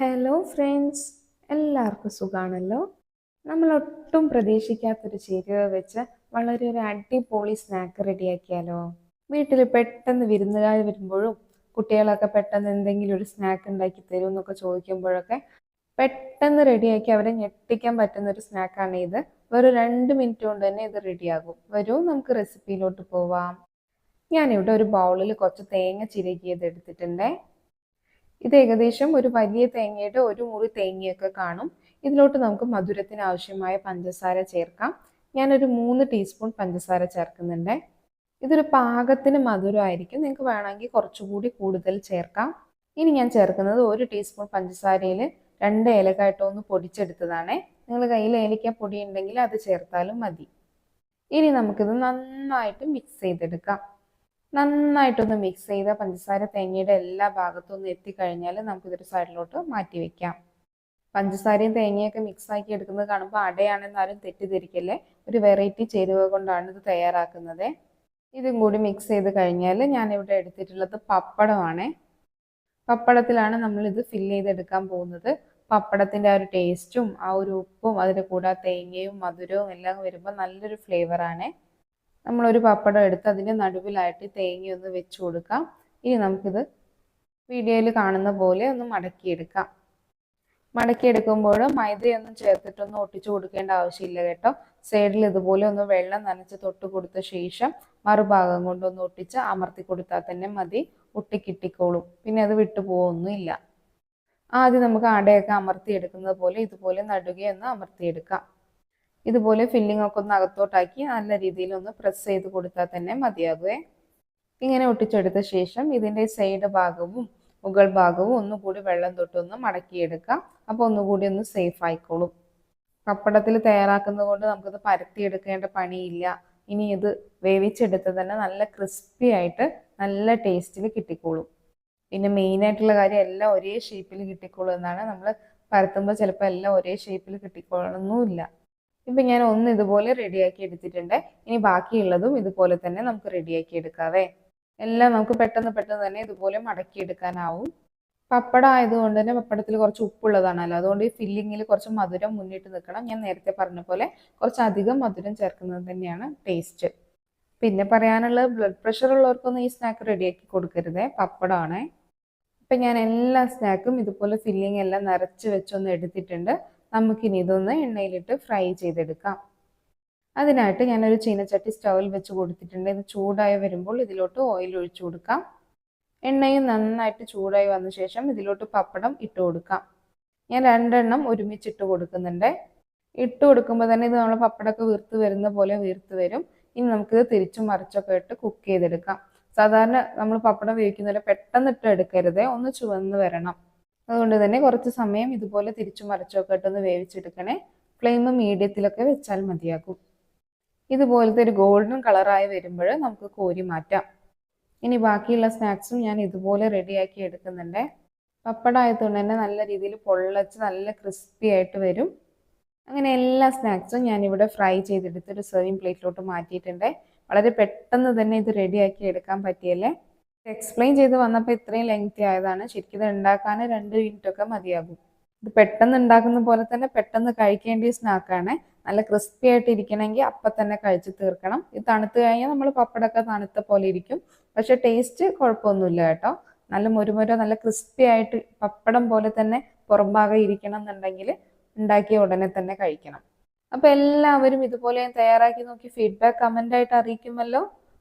Hello friends എല്ലാവർക്കും സുഖാണല്ലോ? നമ്മൾ ഒട്ടും പ്രതീക്ഷിക്കാത്തൊരു ചേരുവ വെച്ച് വളരെ ഒരു അടിപൊളി സ്നാക്ക് റെഡിയാക്കിയാലോ? വീട്ടിൽ പെട്ടെന്ന് വിരുന്നുകാർ വരുമ്പോഴും കുട്ടികളൊക്കെ പെട്ടെന്ന് എന്തെങ്കിലും ഒരു സ്നാക്ക് ഉണ്ടാക്കി തരും എന്നൊക്കെ ചോദിക്കുമ്പോഴൊക്കെ പെട്ടെന്ന് റെഡിയാക്കി അവരെ ഞെട്ടിക്കാൻ പറ്റുന്ന ഒരു സ്നാക്കാണ് ഇത്. വെറും രണ്ട് മിനിറ്റ് കൊണ്ട് തന്നെ ഇത് റെഡിയാകും. വരൂ നമുക്ക് റെസിപ്പിയിലോട്ട് പോവാം. ഞാനിവിടെ ഒരു ബൗളിൽ കുറച്ച് തേങ്ങ ചിരകിയത് എടുത്തിട്ടുണ്ടേ. ഇത് ഏകദേശം ഒരു വലിയ തേങ്ങയുടെ ഒരു മുറി തേങ്ങയൊക്കെ കാണും. ഇതിലോട്ട് നമുക്ക് മധുരത്തിന് ആവശ്യമായ പഞ്ചസാര ചേർക്കാം. ഞാനൊരു മൂന്ന് ടീസ്പൂൺ പഞ്ചസാര ചേർക്കുന്നുണ്ട്. ഇതൊരു പാകത്തിന് മധുരമായിരിക്കും. നിങ്ങൾക്ക് വേണമെങ്കിൽ കുറച്ചുകൂടി കൂടുതൽ ചേർക്കാം. ഇനി ഞാൻ ചേർക്കുന്നത് ഒരു ടീസ്പൂൺ പഞ്ചസാരയിൽ രണ്ട് ഏലക്കായിട്ട് ഒന്ന് പൊടിച്ചെടുത്തതാണ്. നിങ്ങൾ കയ്യിൽ ഏലക്ക പൊടി ഉണ്ടെങ്കിൽ അത് ചേർത്താലും മതി. ഇനി നമുക്കിത് നന്നായിട്ട് മിക്സ് ചെയ്തെടുക്കാം. നന്നായിട്ടൊന്ന് മിക്സ് ചെയ്ത പഞ്ചസാര തേങ്ങയുടെ എല്ലാ ഭാഗത്തും ഒന്ന് എത്തിക്കഴിഞ്ഞാൽ നമുക്കിതൊരു സൈഡിലോട്ട് മാറ്റി വെക്കാം. പഞ്ചസാരയും തേങ്ങയൊക്കെ മിക്സ് ആക്കി എടുക്കുന്നത് കാണുമ്പോൾ അടയാണെന്ന് ആരും തെറ്റിദ്ധരിക്കല്ലേ? ഒരു വെറൈറ്റി ചേരുവ കൊണ്ടാണ് ഇത് തയ്യാറാക്കുന്നത്. ഇതും കൂടി മിക്സ് ചെയ്ത് കഴിഞ്ഞാൽ ഞാനിവിടെ എടുത്തിട്ടുള്ളത് പപ്പടമാണ്. പപ്പടത്തിലാണ് നമ്മൾ ഇത് ഫില്ല് ചെയ്തെടുക്കാൻ പോകുന്നത്. പപ്പടത്തിന്റെ ആ ഒരു ടേസ്റ്റും ആ ഒരു ഉപ്പും അതിന്റെ കൂടെ തേങ്ങയും മധുരവും എല്ലാം വരുമ്പോൾ നല്ലൊരു ഫ്ലേവറാണ് നമ്മളൊരു പപ്പടം എടുത്ത് അതിന്റെ നടുവിലായിട്ട് തേങ്ങ ഒന്ന് വെച്ച് കൊടുക്കാം. ഇനി നമുക്കിത് വീഡിയോയിൽ കാണുന്ന പോലെ ഒന്ന് മടക്കിയെടുക്കാം. മടക്കിയെടുക്കുമ്പോൾ മൈദയൊന്നും ചേർത്തിട്ടൊന്നും ഒട്ടിച്ചു കൊടുക്കേണ്ട ആവശ്യമില്ല കേട്ടോ. സൈഡിൽ ഇതുപോലെ ഒന്ന് വെള്ളം നനച്ച് തൊട്ട് കൊടുത്ത ശേഷം മറുഭാഗം കൊണ്ടൊന്ന് ഒട്ടിച്ച് അമർത്തി കൊടുത്താൽ തന്നെ മതി. ഒട്ടിക്കിട്ടിക്കോളും. പിന്നെ അത് വിട്ടു പോവൊന്നുമില്ല. ആദ്യം നമുക്ക് അടയൊക്കെ അമർത്തിയെടുക്കുന്നത് പോലെ ഇതുപോലെ നടുകയൊന്ന് അമർത്തിയെടുക്കാം. ഇതുപോലെ ഫില്ലിംഗ് ഒക്കെ ഒന്ന് അകത്തോട്ടാക്കി നല്ല രീതിയിൽ ഒന്ന് പ്രസ് ചെയ്ത് കൊടുത്താൽ തന്നെ മതിയാകുവേ. ഇങ്ങനെ ഒട്ടിച്ചെടുത്ത ശേഷം ഇതിന്റെ സൈഡ് ഭാഗവും മുകൾ ഭാഗവും ഒന്നുകൂടി വെള്ളം തൊട്ടൊന്ന് മടക്കിയെടുക്കാം. അപ്പോൾ ഒന്നുകൂടി ഒന്ന് സേഫ് ആയിക്കോളും. പപ്പടത്തിൽ തയ്യാറാക്കുന്നത് കൊണ്ട് നമുക്കത് പരത്തിയെടുക്കേണ്ട പണിയില്ല. ഇനി ഇത് വേവിച്ചെടുത്ത് തന്നെ നല്ല ക്രിസ്പി ആയിട്ട് നല്ല ടേസ്റ്റിൽ കിട്ടിക്കോളും. പിന്നെ മെയിനായിട്ടുള്ള കാര്യം എല്ലാം ഒരേ ഷേപ്പിൽ കിട്ടിക്കോളും എന്നാണ് നമ്മൾ പരത്തുമ്പോൾ ചിലപ്പോൾ എല്ലാം ഒരേ ഷേപ്പിൽ കിട്ടിക്കോളണമെന്നുമില്ല ഇപ്പം ഞാൻ ഒന്ന് ഇതുപോലെ റെഡിയാക്കി എടുത്തിട്ടുണ്ട്. ഇനി ബാക്കിയുള്ളതും ഇതുപോലെ തന്നെ നമുക്ക് റെഡിയാക്കി എടുക്കാവേ. എല്ലാം നമുക്ക് പെട്ടെന്ന് പെട്ടെന്ന് തന്നെ ഇതുപോലെ മടക്കി എടുക്കാനാവും. പപ്പടം ആയതുകൊണ്ട് തന്നെ പപ്പടത്തിൽ കുറച്ച് ഉപ്പുള്ളതാണല്ലോ. അതുകൊണ്ട് ഈ ഫില്ലിങ്ങിൽ കുറച്ച് മധുരം മുന്നിട്ട് നിൽക്കണം ഞാൻ നേരത്തെ പറഞ്ഞ പോലെ കുറച്ച് അധികം മധുരം ചേർക്കുന്നത് തന്നെയാണ് ടേസ്റ്റ് പിന്നെ പറയാനുള്ളത് ബ്ലഡ് പ്രഷർ ഉള്ളവർക്കൊന്നും ഈ സ്നാക്ക് റെഡിയാക്കി കൊടുക്കരുതേ. പപ്പടമാണേ. ഇപ്പം ഞാൻ എല്ലാ സ്നാക്കും ഇതുപോലെ ഫില്ലിംഗ് എല്ലാം നിറച്ച് വെച്ചൊന്ന് എടുത്തിട്ടുണ്ട്. നമുക്കിനി ഇതൊന്ന് എണ്ണയിലിട്ട് ഫ്രൈ ചെയ്തെടുക്കാം. അതിനായിട്ട് ഞാനൊരു ചീനച്ചട്ടി സ്റ്റൗവിൽ വെച്ച് കൊടുത്തിട്ടുണ്ട്. ഇത് ചൂടായി വരുമ്പോൾ ഇതിലോട്ട് ഓയിൽ ഒഴിച്ചു കൊടുക്കാം. എണ്ണയും നന്നായിട്ട് ചൂടായി വന്ന ശേഷം ഇതിലോട്ട് പപ്പടം ഇട്ട് കൊടുക്കാം. ഞാൻ രണ്ടെണ്ണം ഒരുമിച്ചിട്ട് കൊടുക്കുന്നുണ്ട്. ഇട്ട് കൊടുക്കുമ്പോൾ തന്നെ ഇത് നമ്മൾ പപ്പടമൊക്കെ വീർത്ത് വരുന്ന പോലെ വീർത്ത് വരും. ഇനി നമുക്കിത് തിരിച്ചും മറിച്ചൊക്കെ ഇട്ട് കുക്ക് ചെയ്തെടുക്കാം. സാധാരണ നമ്മൾ പപ്പടം വേവിക്കുന്നതിൽ പെട്ടെന്ന് ഇട്ട് എടുക്കരുത്. ഒന്ന് ചുവന്ന് വരണം. അതുകൊണ്ട് തന്നെ കുറച്ച് സമയം ഇതുപോലെ തിരിച്ചു മറിച്ചൊക്കെ ഇട്ടൊന്ന് വേവിച്ചെടുക്കണേ. ഫ്ലെയിം മീഡിയത്തിലൊക്കെ വെച്ചാൽ മതിയാകും. ഇതുപോലത്തെ ഒരു ഗോൾഡൻ കളറായി വരുമ്പോൾ നമുക്ക് കോരി മാറ്റാം. ഇനി ബാക്കിയുള്ള സ്നാക്സും ഞാൻ ഇതുപോലെ റെഡിയാക്കി എടുക്കുന്നുണ്ട്. പപ്പടായതുകൊണ്ട് തന്നെ നല്ല രീതിയിൽ പൊള്ളച്ച് നല്ല ക്രിസ്പി ആയിട്ട് വരും. അങ്ങനെ എല്ലാ സ്നാക്സും ഞാനിവിടെ ഫ്രൈ ചെയ്തെടുത്ത് ഒരു സെർവിങ് പ്ലേറ്റിലോട്ട് മാറ്റിയിട്ടുണ്ട്. വളരെ പെട്ടെന്ന് തന്നെ ഇത് റെഡിയാക്കി എടുക്കാൻ പറ്റിയല്ലേ? എക്സ്പ്ലെയിൻ ചെയ്ത് വന്നപ്പോൾ ഇത്രയും ലെങ്തി ആയതാണ്. ശരിക്കും ഇത് ഉണ്ടാക്കാൻ രണ്ട് മിനിറ്റ് ഒക്കെ മതിയാകും. ഇത് പെട്ടെന്ന് ഉണ്ടാക്കുന്ന പോലെ തന്നെ പെട്ടെന്ന് കഴിക്കേണ്ട സ്നാക്കാണ് നല്ല ക്രിസ്പി ആയിട്ട് ഇരിക്കണമെങ്കിൽ അപ്പം തന്നെ കഴിച്ച് തീർക്കണം. ഇത് തണുത്ത് കഴിഞ്ഞാൽ നമ്മൾ പപ്പടമൊക്കെ തണുത്ത പോലെ ഇരിക്കും. പക്ഷെ ടേസ്റ്റ് കുഴപ്പമൊന്നുമില്ല കേട്ടോ. നല്ല മുരുമുര നല്ല ക്രിസ്പി ആയിട്ട് പപ്പടം പോലെ തന്നെ പുറംഭാഗം ഇരിക്കണം എന്നുണ്ടെങ്കിൽ ഉണ്ടാക്കിയ ഉടനെ തന്നെ കഴിക്കണം. അപ്പോൾ എല്ലാവരും ഇതുപോലെ തയ്യാറാക്കി നോക്കി. ഫീഡ്ബാക്ക് കമന്റായിട്ട് അറിയിക്കുമല്ലോ.